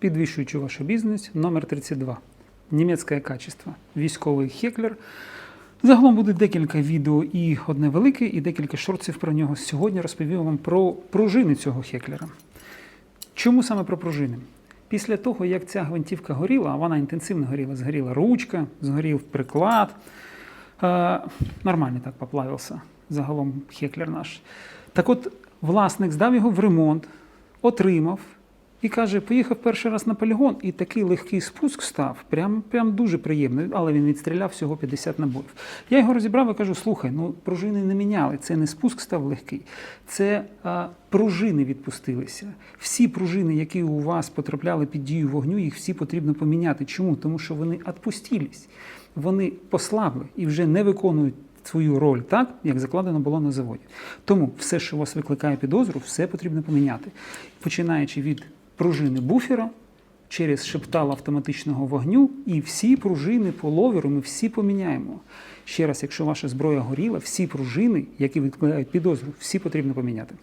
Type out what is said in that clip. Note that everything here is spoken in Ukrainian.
підвищуючи ваш бізнес, номер 32. Німецьке качество. Військовий хеклер. Загалом буде декілька відео і одне велике, і декілька шортів про нього. Сьогодні розповім вам про пружини цього хеклера. Чому саме про пружини? Після того, як ця гвинтівка горіла, а вона інтенсивно горіла, згоріла ручка, згорів приклад. Е, нормально так поплавився загалом хеклер наш. Так от, власник здав його в ремонт, отримав і каже: поїхав перший раз на полігон, і такий легкий спуск став, прям, прям дуже приємний, але він відстріляв всього 50 набоїв. Я його розібрав і кажу: слухай, ну пружини не міняли, це не спуск став легкий, це а, пружини відпустилися. Всі пружини, які у вас потрапляли під дію вогню, їх всі потрібно поміняти. Чому? Тому що вони відпустились, вони послабли і вже не виконують свою роль так, як закладено було на заводі. Тому все, що вас викликає підозру, все потрібно поміняти. Починаючи від пружини буфера через шептал автоматичного вогню, і всі пружини по ловеру ми всі поміняємо. Ще раз, якщо ваша зброя горіла, всі пружини, які викликають підозру, всі потрібно поміняти.